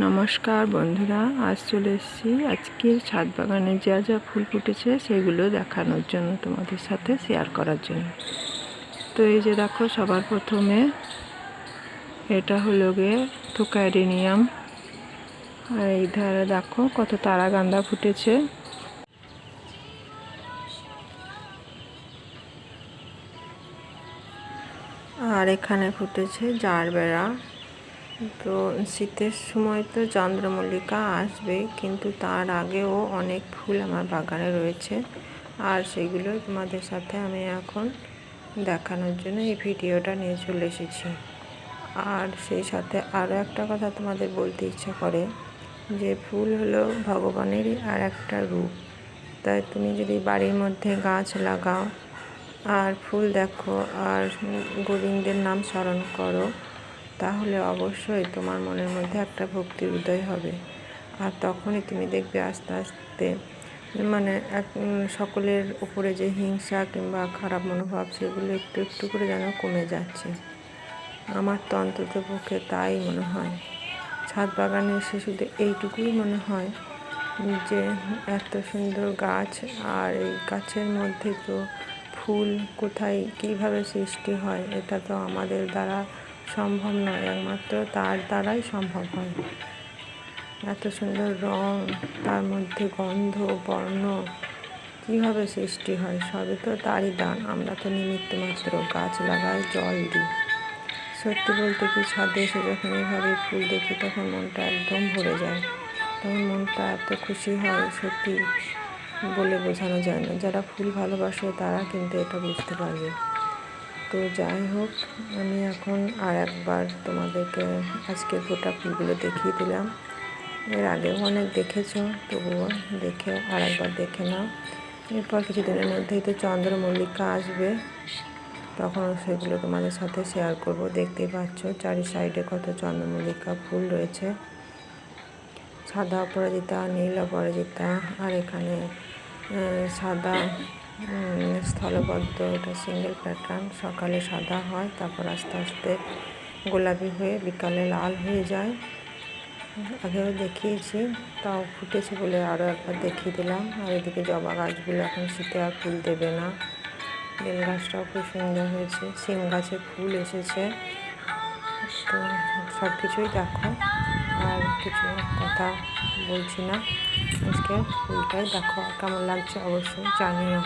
নমস্কার বন্ধুরা, আজ চলে এসেছি আজকের ছাদ বাগানে যা যা ফুল ফুটেছে সেগুলো দেখানোর জন্য তোমাদের সাথে শেয়ার করার জন্য। তো এই যে দেখো, সবার প্রথমে এটা হলো গিয়ে থোকাইডেনিয়াম। আর এই ধারে দেখো কত তারা গান্দা ফুটেছে। আর এখানে ফুটেছে জারবেরা। তো শীতের সময় তো চন্দ্রমল্লিকা আসবে, কিন্তু তার আগেও অনেক ফুল আমার বাগানে রয়েছে। আর সেগুলো তোমাদের সাথে আমি এখন দেখানোর জন্য এই ভিডিওটা নিয়ে চলে এসেছি। আর সেই সাথে আরও একটা কথা তোমাদের বলতে ইচ্ছা করে, যে ফুল হলো ভগবানেরই আর একটা রূপ। তাই তুমি যদি বাড়ির মধ্যে গাছ লাগাও, আর ফুল দেখো, আর গোবিন্দের নাম স্মরণ করো তাহলে অবশ্যই তোমার মনের মধ্যে একটা ভক্তির উদয় হবে। আর তখনই তুমি দেখবে আস্তে আস্তে মানে এক সকলের উপরে যে হিংসা কিংবা খারাপ মনোভাব, সেগুলো একটু একটু করে যেন কমে যাচ্ছে। আমার তো অন্তত পক্ষে তাই মনে হয়। ছাদ বাগানে এসে শুধু এইটুকুই মনে হয় যে, এত সুন্দর গাছ আর এই গাছের মধ্যে তো ফুল কোথায়, কীভাবে সৃষ্টি হয়, এটা তো আমাদের দ্বারা সম্ভব নয় একমাত্র তার দ্বারাই সম্ভব হয়। এত সুন্দর রং, তার মধ্যে গন্ধ, বর্ণ, কীভাবে সৃষ্টি হয়, সবই তো তারই দান। আমরা তো নিমিত্ত মাত্র গাছ লাগাই, জল দিই। সত্যি বলতে কি, ছাদে এসে যখন এইভাবে ফুল দেখি, তখন মনটা একদম ভরে যায়। তখন মনটা এত খুশি হয়, সত্যি বলে বোঝানো যায় না। যারা ফুল ভালোবাসে, তারা কিন্তু এটা বুঝতে পারবে। তো যাই হোক, আমি এখন আর একবার তোমাদেরকে আজকের গোটা ফুলগুলো দেখিয়ে দিলাম। এর আগেও অনেক দেখেছ, তবুও দেখে আর একবার দেখে নাও। এরপর কিছুদিনের মধ্যেই তো চন্দ্রমল্লিকা আসবে তখন সেগুলো তোমাদের সাথে শেয়ার করব। দেখতেই পাচ্ছ চারি সাইডে কত চন্দ্রমল্লিকা ফুল রয়েছে। সাদা অপরাজিতা, নীল অপরাজিতা, আর এখানে সাদা স্থলবদ্ধ, এটা সিঙ্গেল প্যাটার্ন সকালে সাদা হয়, তারপর আস্তে আস্তে গোলাপি হয়ে বিকালে লাল হয়ে যায়। আগেও দেখিয়েছি, তাও ফুটেছে বলে আরও একবার দেখিয়ে দিলাম। আর এদিকে জবা গাছগুলো এখন শীতে আর ফুল দেবে না। বেল গাছটাও খুব সুন্দর হয়েছে সিম গাছে ফুল এসেছে। তো সব কিছুই দেখো, আর কিছু কথা বলছি না। আজকে ফুলটাই দেখো কেমন লাগছে অবশ্যই জানিও।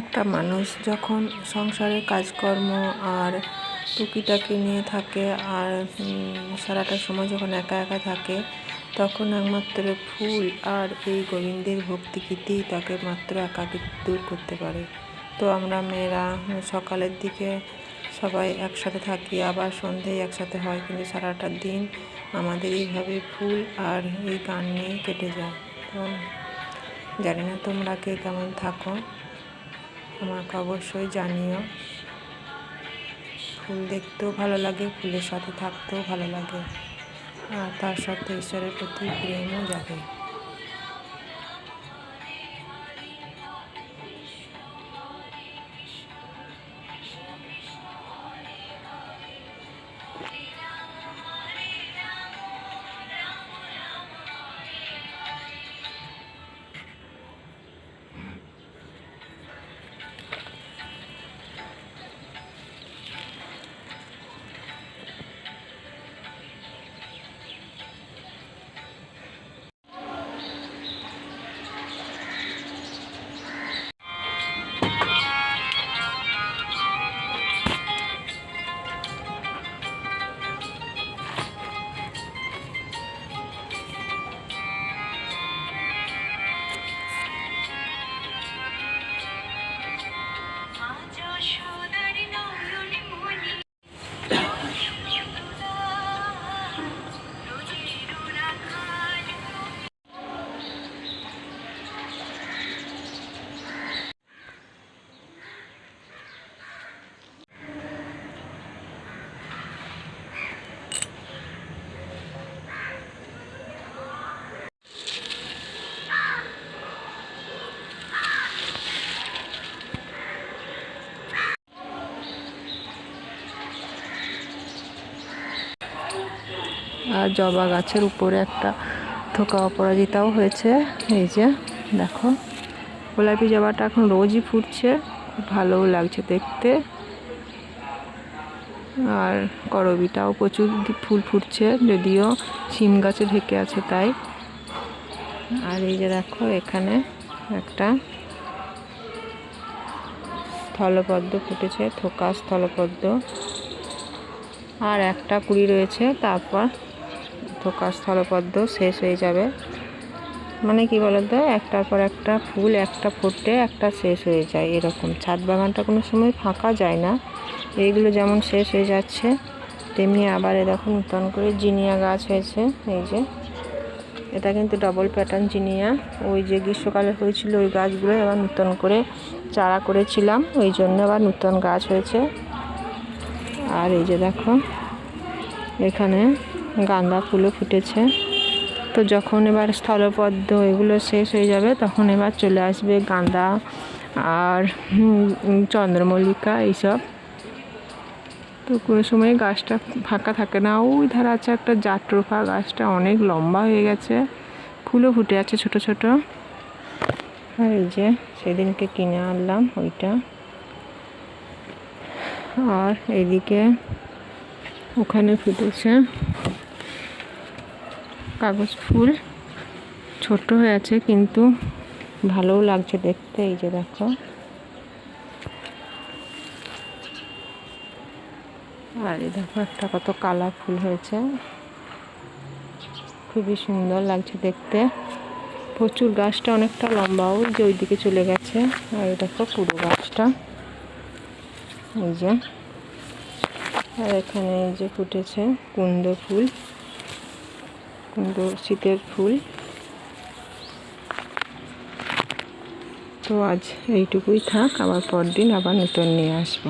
একটা মানুষ যখন সংসারের কাজকর্ম আর টুকিটাকি নিয়ে থাকে আর সারাটা সময় যখন একা একা থাকে, তখন একমাত্র ফুল আর এই গোবিন্দের ভক্তি কীর্তি তাকে মাত্র একাকি দূর করতে পারে। তো আমরা মেয়েরা সকালের দিকে সবাই একসাথে থাকি, আবার সন্ধেয় একসাথে হয়, কিন্তু সারাটা দিন আমাদের এইভাবে ফুল আর এই গান নিয়েই কেটে যায়। তো জানি না তোমরা কে কেমন থাকো, আমাকে অবশ্যই জানিও। ফুল দেখতেও ভালো লাগে, ফুলের সাথে থাকতেও ভালো লাগে। আর তার সাথে ঈশ্বরের প্রতি প্রেমও জাগে। জবা গাছের উপরে একটা থোকা অপরাজিতাও হয়েছে। এই যে, দেখো। গোলাপি জবাটা এখন রোজই ফুটছে খুব ভালোও লাগছে দেখতে। আর করবিটাও প্রচুর ফুল ফুটছে, যদিও শিম গাছে ঢেকে আছে তাই। আর এই যে দেখো, এখানে একটা স্থলপদ্ম ফুটেছে, থোকা স্থলপদ্ম। আর একটা কুড়ি রয়েছে, তারপর থোকা স্থলপদ্ম শেষ হয়ে যাবে। মানে কি বলতো? একটার পর একটা ফুল একটা ফুটে একটা শেষ হয়ে যায় এরকম। ছাদ বাগানটা কোনো সময় ফাঁকা যায় না। এইগুলো যেমন শেষ হয়ে যাচ্ছে, তেমনি আবার এ দেখো নতুন করে জিনিয়া গাছ হয়েছে, এই যে। এটা কিন্তু ডবল প্যাটার্ন জিনিয়া। ওই যে গ্রীষ্মকালে হয়েছিল ওই গাছগুলো আবার নতুন করে চারা করেছিলাম, ওই জন্য আবার নতুন গাছ হয়েছে। আর এই যে দেখো, এখানে গাঁদা ফুলও ফুটেছে। তো যখন এবার স্থলপদ্ম এগুলো শেষ হয়ে যাবে, তখন এবার চলে আসবে গাঁদা আর চন্দ্রমল্লিকা এইসব। তো কোনো সময় গাছটা ফাঁকা থাকে না। ওই ধারে আছে একটা জাটরোফা গাছটা, অনেক লম্বা হয়ে গেছে। ফুলও ফুটে আছে ছোট ছোট। আর এই যে সেদিনকে কিনে আনলাম ওইটা। আর এদিকে ওখানে ফুটেছে। কাগজ ফুল ছোট হয়ে আছে কিন্তু ভালোও লাগছে দেখতে, এই যে দেখো। আর এই দেখো একটা কত কালারফুল হয়েছে। খুবই সুন্দর লাগছে দেখতে। প্রচুর গাছটা অনেকটা লম্বা ওই যে ওইদিকে চলে গেছে। আর এই দেখো পুরো গাছটা। এই যে। আর এখানে এই যে ফুটেছে কুন্দ ফুল। কুন্দ শীতের ফুল। তো আজ এইটুকুই থাক আবার পরদিন আবার নতুন নিয়ে আসব।